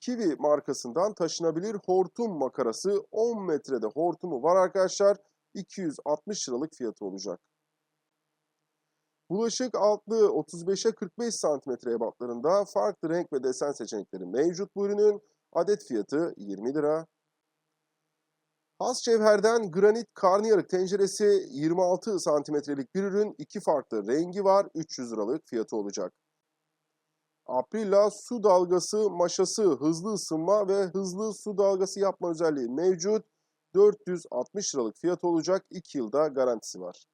Kiwi markasından taşınabilir hortum makarası 10 metrede hortumu var arkadaşlar. 260 liralık fiyatı olacak. Bulaşık altlığı 35'e 45 santimetre ebatlarında farklı renk ve desen seçenekleri mevcut bu ürünün. Adet fiyatı 20 lira. Has cevherden granit karnıyarık tenceresi 26 santimetrelik bir ürün. iki farklı rengi var. 300 liralık fiyatı olacak. Aprila su dalgası maşası hızlı ısınma ve hızlı su dalgası yapma özelliği mevcut. 460 liralık fiyatı olacak. 2 yılda garantisi var.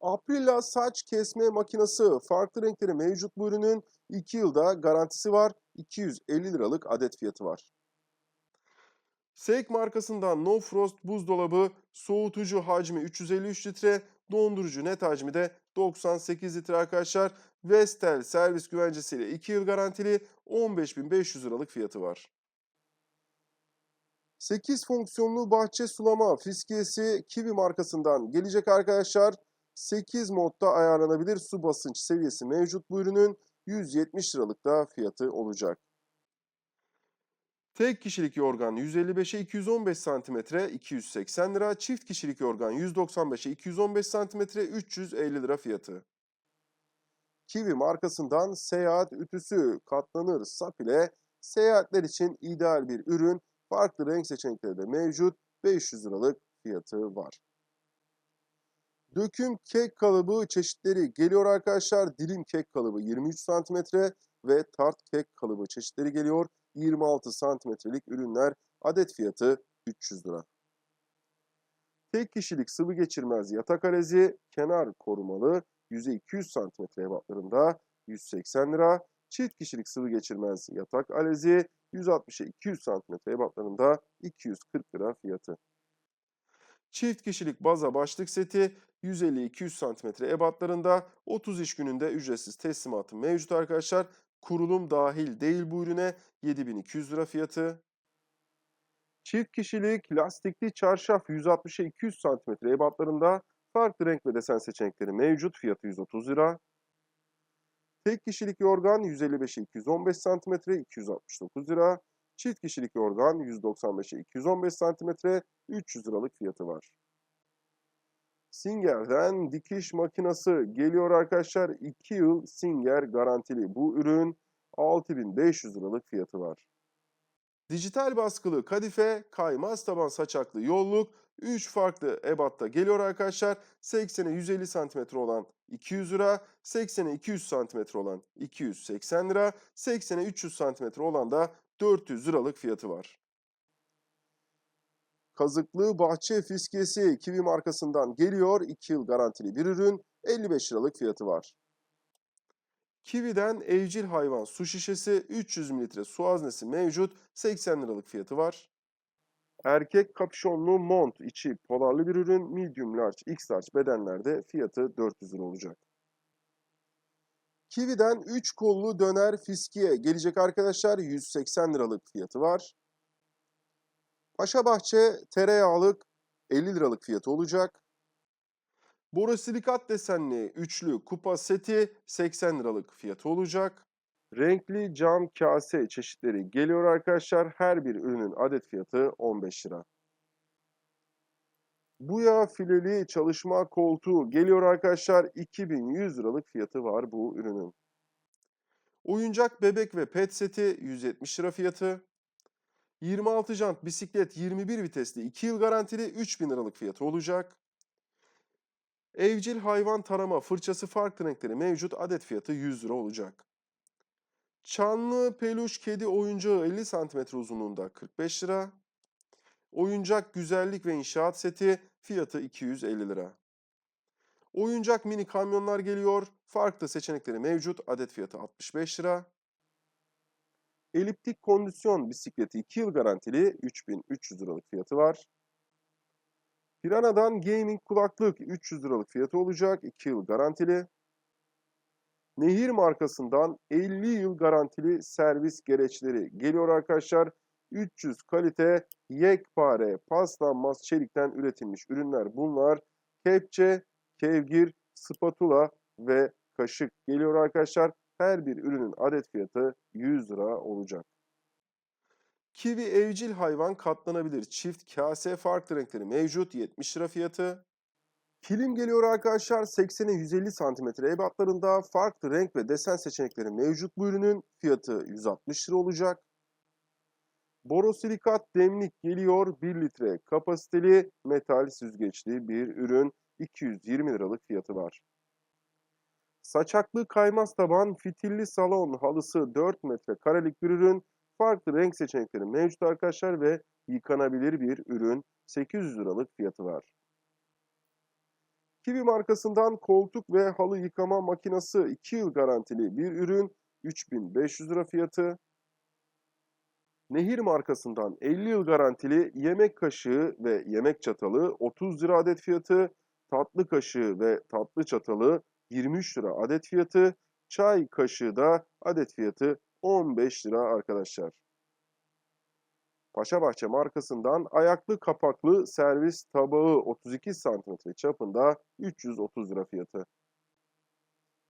Aprila saç kesme makinesi farklı renkleri mevcut bu ürünün 2 yılda garantisi var. 250 liralık adet fiyatı var. Seik markasından No Frost buzdolabı soğutucu hacmi 353 litre, dondurucu net hacmi de 98 litre arkadaşlar. Vestel servis güvencesiyle 2 yıl garantili 15.500 liralık fiyatı var. 8 fonksiyonlu bahçe sulama fiskiyesi Kiwi markasından gelecek arkadaşlar. 8 modda ayarlanabilir su basınç seviyesi mevcut bu ürünün 170 liralık da fiyatı olacak. Tek kişilik yorgan 155'e 215 cm 280 lira. Çift kişilik yorgan 195'e 215 cm 350 lira fiyatı. Kiwi markasından seyahat ütüsü katlanır sap ile seyahatler için ideal bir ürün. Farklı renk seçenekleri de mevcut. 500 liralık fiyatı var. Döküm kek kalıbı çeşitleri geliyor arkadaşlar. Dilim kek kalıbı 23 cm ve tart kek kalıbı çeşitleri geliyor. 26 santimetrelik ürünler adet fiyatı 300 lira. Tek kişilik sıvı geçirmez yatak alezi kenar korumalı yüzey 200 santimetre ebatlarında 180 lira. Çift kişilik sıvı geçirmez yatak alezi 160'a 200 santimetre ebatlarında 240 lira fiyatı. Çift kişilik baza başlık seti 150-200 santimetre ebatlarında 30 iş gününde ücretsiz teslimatı mevcut arkadaşlar. Kurulum dahil değil bu ürüne 7200 lira fiyatı. Çift kişilik lastikli çarşaf 160'a 200 santimetre ebatlarında farklı renk ve desen seçenekleri mevcut. Fiyatı 130 lira. Tek kişilik yorgan 155'e 215 santimetre 269 lira. Çift kişilik yorgan 195'e 215 santimetre 300 liralık fiyatı var. Singer'den dikiş makinası geliyor arkadaşlar. 2 yıl Singer garantili bu ürün 6500 liralık fiyatı var. Dijital baskılı kadife, kaymaz taban saçaklı yolluk 3 farklı ebatta geliyor arkadaşlar. 80'e 150 cm olan 200 lira, 80'e 200 cm olan 280 lira, 80'e 300 cm olan da 400 liralık fiyatı var. Kazıklı bahçe fiskiyesi Kiwi markasından geliyor. 2 yıl garantili bir ürün. 55 liralık fiyatı var. Kiwi'den evcil hayvan su şişesi 300 mililitre su haznesi mevcut. 80 liralık fiyatı var. Erkek kapüşonlu mont içi polarlı bir ürün. Medium large, x large bedenlerde fiyatı 400 lira olacak. Kiwi'den 3 kollu döner fiskiye gelecek arkadaşlar. 180 liralık fiyatı var. Paşabahçe tereyağlık 50 liralık fiyatı olacak. Borosilikat desenli üçlü kupa seti 80 liralık fiyatı olacak. Renkli cam kase çeşitleri geliyor arkadaşlar. Her bir ürünün adet fiyatı 15 lira. Buya fileli çalışma koltuğu geliyor arkadaşlar. 2100 liralık fiyatı var bu ürünün. Oyuncak bebek ve pet seti 170 lira fiyatı. 26 jant bisiklet 21 vitesli 2 yıl garantili 3000 liralık fiyatı olacak. Evcil hayvan tarama fırçası farklı renkleri mevcut adet fiyatı 100 lira olacak. Çanlı peluş kedi oyuncağı 50 cm uzunluğunda 45 lira. Oyuncak güzellik ve inşaat seti fiyatı 250 lira. Oyuncak mini kamyonlar geliyor. Farklı seçenekleri mevcut. Adet fiyatı 65 lira. Eliptik kondisyon bisikleti 2 yıl garantili 3300 liralık fiyatı var. Piranha'dan gaming kulaklık 300 liralık fiyatı olacak. 2 yıl garantili. Nehir markasından 50 yıl garantili servis gereçleri geliyor arkadaşlar. 300 kalite yekpare paslanmaz çelikten üretilmiş ürünler bunlar. Kepçe, kevgir, spatula ve kaşık geliyor arkadaşlar. Her bir ürünün adet fiyatı 100 lira olacak. Kivi evcil hayvan katlanabilir çift kase farklı renkleri mevcut 70 lira fiyatı. Kilim geliyor arkadaşlar 80'e 150 santimetre ebatlarında farklı renk ve desen seçenekleri mevcut bu ürünün fiyatı 160 lira olacak. Borosilikat demlik geliyor 1 litre kapasiteli metal süzgeçli bir ürün 220 liralık fiyatı var. Saçaklı kaymaz taban fitilli salon halısı 4 metre karelik bir ürün farklı renk seçenekleri mevcut arkadaşlar ve yıkanabilir bir ürün 800 liralık fiyatı var. Kivi markasından koltuk ve halı yıkama makinesi 2 yıl garantili bir ürün 3500 lira fiyatı. Nehir markasından 50 yıl garantili yemek kaşığı ve yemek çatalı 30 lira adet fiyatı. Tatlı kaşığı ve tatlı çatalı 23 lira adet fiyatı. Çay kaşığı da adet fiyatı 15 lira arkadaşlar. Paşabahçe markasından ayaklı kapaklı servis tabağı 32 cm çapında 330 lira fiyatı.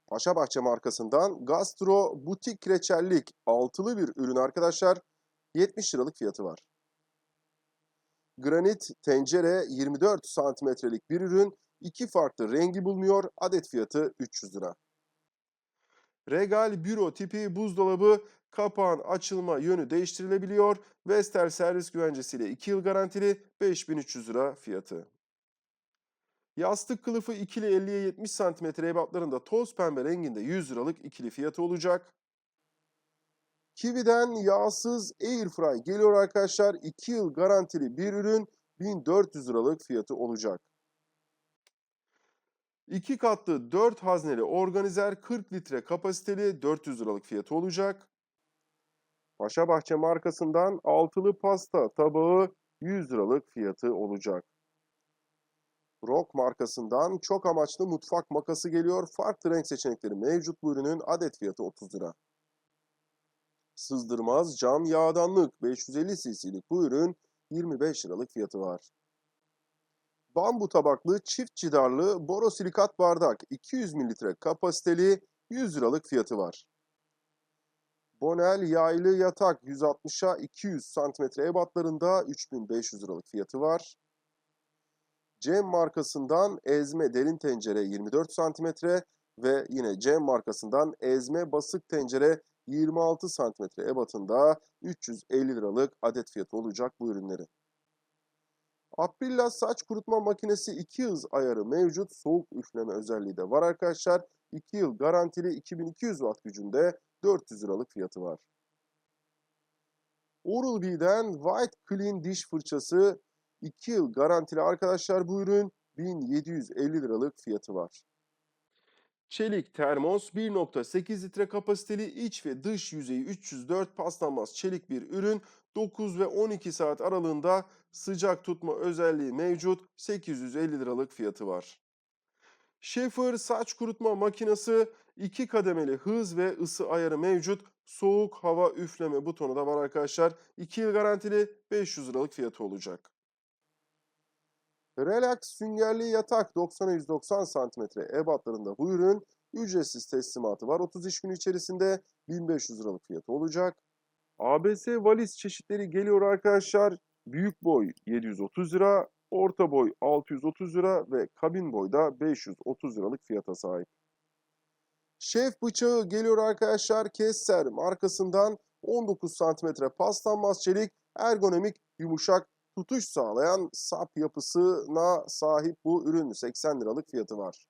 Paşabahçe markasından gastro butik reçellik altılı bir ürün arkadaşlar 70 liralık fiyatı var. Granit tencere 24 santimetrelik bir ürün iki farklı rengi bulunuyor adet fiyatı 300 lira. Regal büro tipi buzdolabı kapağın açılma yönü değiştirilebiliyor. Vestel servis güvencesiyle 2 yıl garantili 5300 lira fiyatı. Yastık kılıfı ikili 50'ye 70 cm ebatlarında toz pembe renginde 100 liralık ikili fiyatı olacak. Kiwi'den yağsız Airfry geliyor arkadaşlar. 2 yıl garantili bir ürün 1400 liralık fiyatı olacak. 2 katlı 4 hazneli organizer 40 litre kapasiteli 400 liralık fiyatı olacak. Paşabahçe markasından altılı pasta tabağı 100 liralık fiyatı olacak. Rock markasından çok amaçlı mutfak makası geliyor. Farklı renk seçenekleri mevcut bu ürünün adet fiyatı 30 lira. Sızdırmaz cam yağdanlık 550 cc'lik bu ürün 25 liralık fiyatı var. Bambu tabaklı çift cidarlı borosilikat bardak 200 mililitre kapasiteli 100 liralık fiyatı var. Bonel yaylı yatak 160'a 200 santimetre ebatlarında 3500 liralık fiyatı var. Cem markasından ezme derin tencere 24 santimetre ve yine Cem markasından ezme basık tencere 26 santimetre ebatında 350 liralık adet fiyatı olacak bu ürünleri. Aprilla saç kurutma makinesi 2 hız ayarı mevcut. Soğuk üfleme özelliği de var arkadaşlar. 2 yıl garantili 2200 watt gücünde 400 liralık fiyatı var. Oral-B'den White Clean diş fırçası 2 yıl garantili arkadaşlar bu ürün 1750 liralık fiyatı var. Çelik termos 1.8 litre kapasiteli iç ve dış yüzeyi 304 paslanmaz çelik bir ürün 9 ve 12 saat aralığında sıcak tutma özelliği mevcut 850 liralık fiyatı var. Schaefer saç kurutma makinesi 2 kademeli hız ve ısı ayarı mevcut. Soğuk hava üfleme butonu da var arkadaşlar. 2 yıl garantili 500 liralık fiyatı olacak. Relax süngerli yatak 90'a 190 cm ebatlarında bu ürün ücretsiz teslimatı var. 30 iş günü içerisinde 1500 liralık fiyatı olacak. ABS valiz çeşitleri geliyor arkadaşlar. Büyük boy 730 lira, orta boy 630 lira ve kabin boy da 530 liralık fiyata sahip. Şef bıçağı geliyor arkadaşlar. Kesser markasından 19 cm paslanmaz çelik, ergonomik, yumuşak, tutuş sağlayan sap yapısına sahip bu ürün 80 liralık fiyatı var.